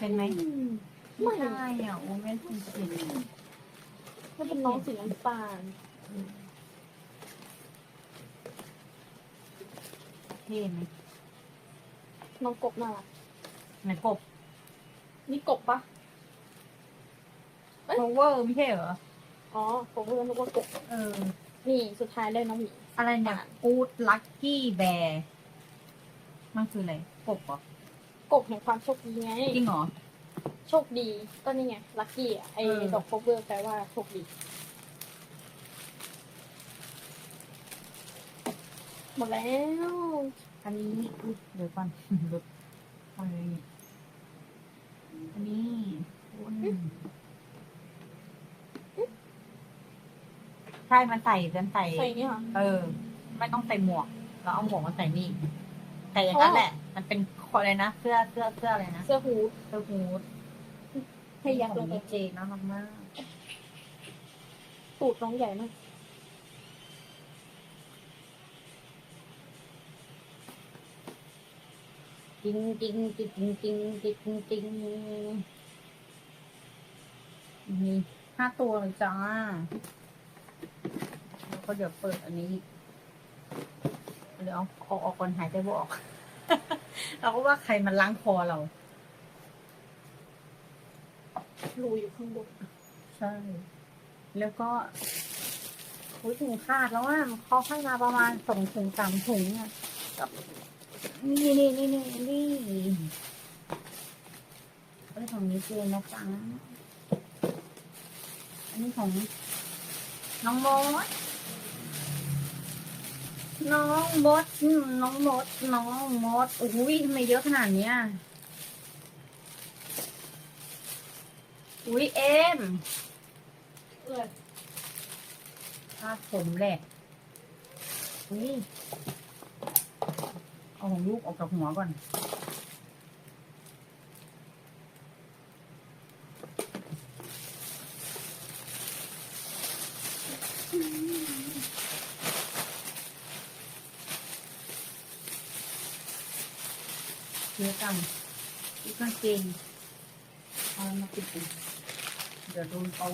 เป็นไหมไม่ใช่อะโอ้แม่จริงจริงมันเป็นน้องสีน้ำตาลเท่ไหมน้องกบน่ารักไหนกบนี่กบปะโคเวอร์ไม่ใช่เหรอ อ๋อกบเพื่อนนึกว่ากบเออ นี่สุดท้ายได้น้องหมี อะไรเนี่ยกูดลัคกี้แบร์มันคืออะไรกบเหรอกบแห่งความโชคดีไง จริงเหรอ โชคดีก็นี่ไงลัคกี้อะไอ้เออ ดอกโคเวอร์แปลว่าโชคดีหมดแล้วอันนี้อุ๊ยเดี๋ยวก่อน ลดอะไรเนี่ยอันนี้อืมใช่ มันใส่กันใส่ ใส่นี่ค่ะ เออ ไม่ต้องใส่หมวก เราเอาหมวกมาใส่นี่ แต่อย่างนั้นแหละ มันเป็นอะไรนะ เสื้อ เสื้อ เสื้ออะไรนะ เสื้อฮูดเสื้อฮูด ให้ยักษ์ลงไปของเจน่ารักมากตูดน้องใหญ่มากจริงจริงจริงจริงจริงจริงจริงมีห้าตัวเลยจ้าแล้วก็เดี๋ยวเปิดอันนี้อีกเดี๋ยวเอาเอาออกก่อนหายใจบ่ออก เราก็ว่าใครมันล้างคอเรา รูอยู่ข้างบนใช่ แล้วก็โอ้ยถุงขาดแล้วอะเขาให้มาประมาณสองถุงสามถุงอะกับนี่นี่นี่นี่นี่เอ้ยของนี้เจนนะจ๊ะอันนี้ของน้องมดน้องมดอืมน้องมด น้องมดโอ้โหทำไมเยอะขนาดเนี้ย อุ้ยเอ็มเออคาดผมแหละอุ้ยเอาของลูกออกจากหัวก่อน เยอะจังอีกกางเกงเอามาติดอีก เดี๋ยวโดนเขา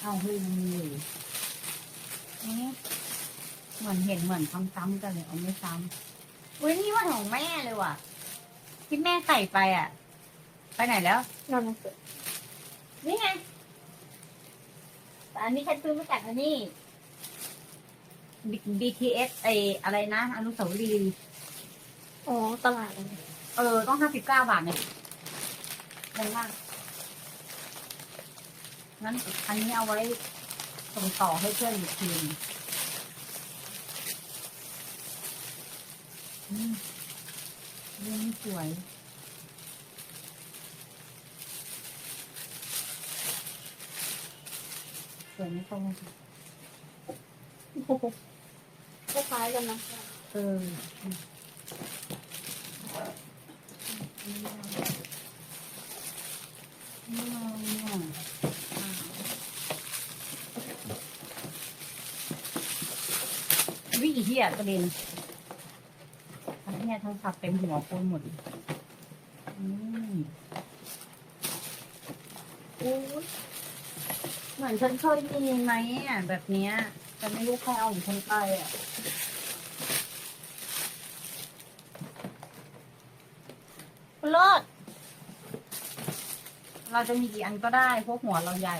เอาเฮ้ยมันมีอยู่นี่เหมือนเห็นเหมือนซ้ำๆกันเลยเอาไม่ซ้ำอุ้ยนี่ว่าของแม่เลยว่ะ ที่แม่ใส่ไปอะ ไปไหนแล้ว นอนหนังสือนี่ไงแต่ อันนี้ฉันซื้อมาจากอันนี้ B- BTS ไออะไรนะ อนุสาวรีย์อ๋อตลาดอะไรเออ ต้องห้าสิบเก้าบาทเนี่ยแพงมากงั้นอันนี้เอาไว้ส่งต่อให้เพื่อนอีกทีหนึ่งอืมเรื่องนี้สวย วยไม่ตรงโอ้โหคล้ายๆกันนะเอออืมไม่เอาไม่เอาอ่าวิ่งเหี้ยประเด็นทั้งเหี้ยทั้งขับเต็มหัวโคนหมดอืมโอ้ย เหมือนฉันเคยมีไหมอะแบบเนี้ยแต่ไม่รู้ใครเอาของฉันไปอะเลิศเราจะมีกี่อันก็ได้ พวกหัวเราใหญ่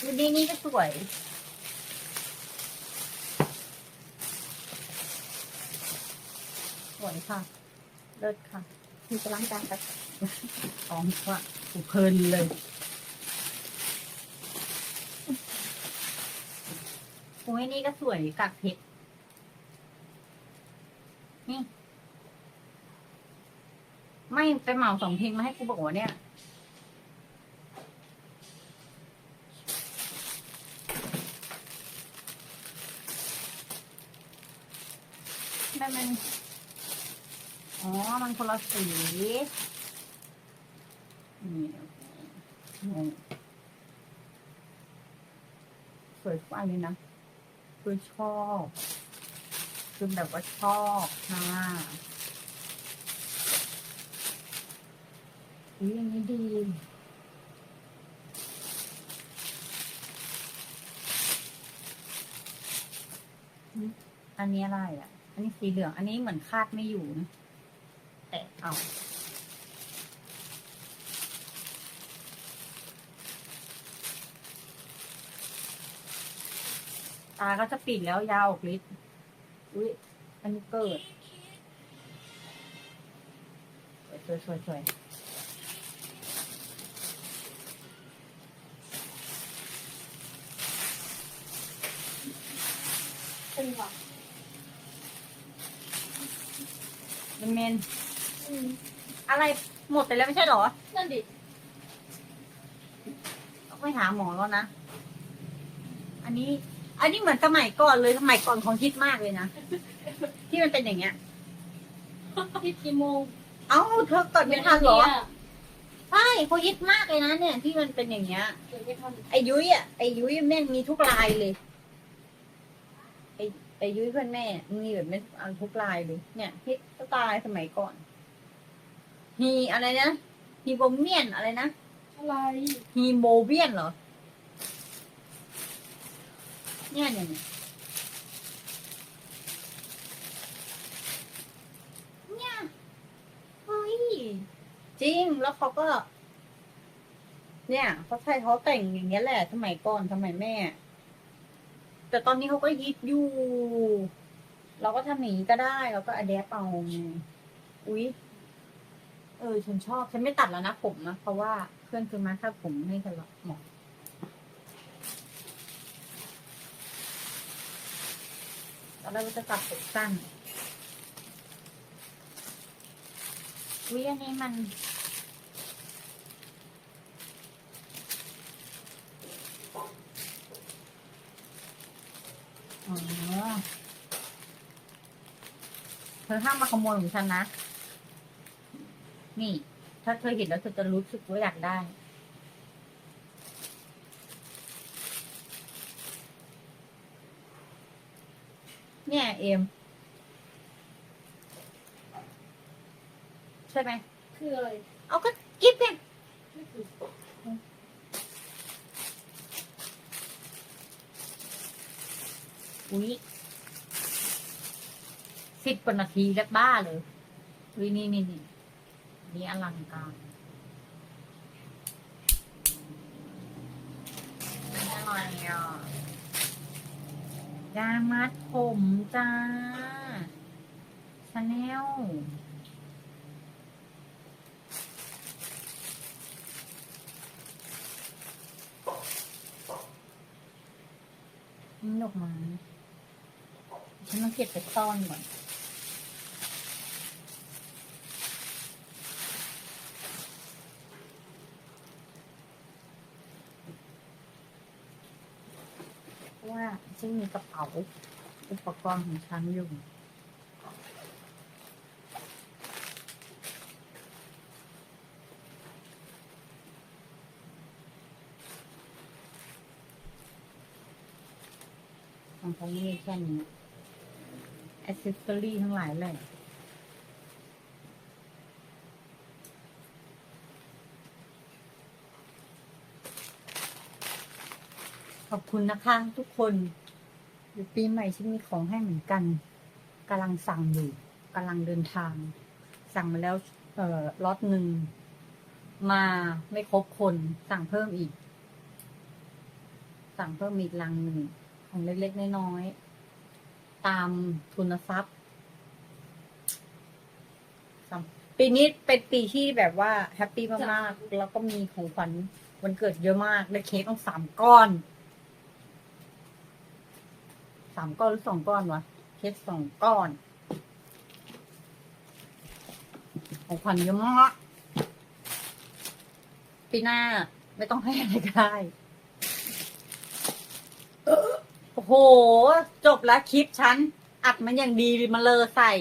ดูดีนี่ก็สวย สวยค่ะ ลิศค่ะมีจะล้างจานกันของว่ากูเพลินเลย โอ้ยนี่ก็สวยกักเพชรนี่ ไม่ไปเหมาสองเพลงมาให้กูบอกว่าเนี่ยนได้มัน อ๋อ มันคนละสีนี่งงสวยทุกอันเลยนะคือชอบคือแบบว่าชอบค่ะอุ้ยอันนี้ดีอันนี้อะไรอะ อันนี้สีเหลือง อันนี้เหมือนคาดไม่อยู่นะ เอาตาก็จะปิดแล้วยาวออกฤทธิ์อุ้ยอันนี้เกิด สวยสวยสวยเป็นหวังเป็นเมน อืมอะไรหมดไปแล้วไม่ใช่เหรอ นั่นดิต้องไปหาหมอแล้วนะ อันนี้ อันนี้เหมือนสมัยก่อนเลยสมัยก่อนของคิดมากเลยนะ ที่มันเป็นอย่างเงี้ย ที่กี่โมงเอ้าเธอเกิดไม่ทันเหรอ ใช่เขาฮิตมากเลยนะเนี่ย ที่มันเป็นอย่างเงี้ย เกิดไม่ทันไอ้ยุ้ยอะไอ้ยุ้ยแม่งมีทุกลายเลย ไอ้ไอ้ยุ้ยเพื่อนแม่ มีแบบไม่เอาทุกลายเลย เนี่ยฮิตสไตล์สมัยก่อน ฮีอะไรนะฮีโบเมียนอะไรนะอะไรฮีโมเวียนเหรอเนี่ยเนี่ยเนี่ยเนี่ยเฮ้ยจริงแล้วเขาก็ เนี่ยเขาใช้เขาแต่งอย่างเงี้ยแหละสมัยก่อนสมัยแม่ แต่ตอนนี้เขาก็ยิดอยู่ เราก็ทำอย่างนี้ก็ได้ เราก็อ d แ p ปเอาไงอุ๊ยเออฉันชอบ ฉันไม่ตัดแล้วนะผมนะเพราะว่าเพื่อนคือมาถ้าผมให้ฉันหรอกหมอตอนแรกว่าจะตัดผมสั้นวิอันนี้มันเธอห้ามมาขโมยของฉันนะ นี่ ถ้าเธอเห็นแล้วเธอจะรู้สึกว่าอยากได้ เนี่ยเอม ใช่ไหม คืออะไรเอาก็กิฟต์เนี่ยไม่คืออุ้ยสิบกว่านาทีแล้วบ้าเลยอุ้ยนี่นี่นี่ นี่อลังการอะไรอะยามัดผมจ้าชาแนลนี่ดอกไม้ฉันต้องเก็บไปซ่อนก่อน เพ ราะว่าฉันมีกระเป๋าอุปกรณ์ของฉันอยู่ของเขามีแค่นี้อ c เซสซอรี่ทั้งหลายเลยขอบคุณนะคะทุกคน เดี๋ยวปีใหม่ฉันมีของให้เหมือนกันกำลังสั่งอยู่กำลังเดินทาง สั่งมาแล้ว เอ่อล็อตหนึ่งมาไม่ครบคนสั่งเพิ่มอีก สั่งเพิ่มอีกลังหนึ่งของเล็กๆน้อยๆตามทุนทรัพย์ปีนี้เป็นปีที่แบบว่าแฮปปี้มากๆแล้วก็มีของขวัญวันเกิดเยอะมากได้เค้กต้องสามก้อน สามก้อนหรือสองก้อนวะเคสสองก้อนของขวัญเยอะมากปีหน้าไม่ต้องให้อะไรก็ได้โอ้โห จบแล้วคลิปฉัน อัดมันอย่างดีมันเลอใส่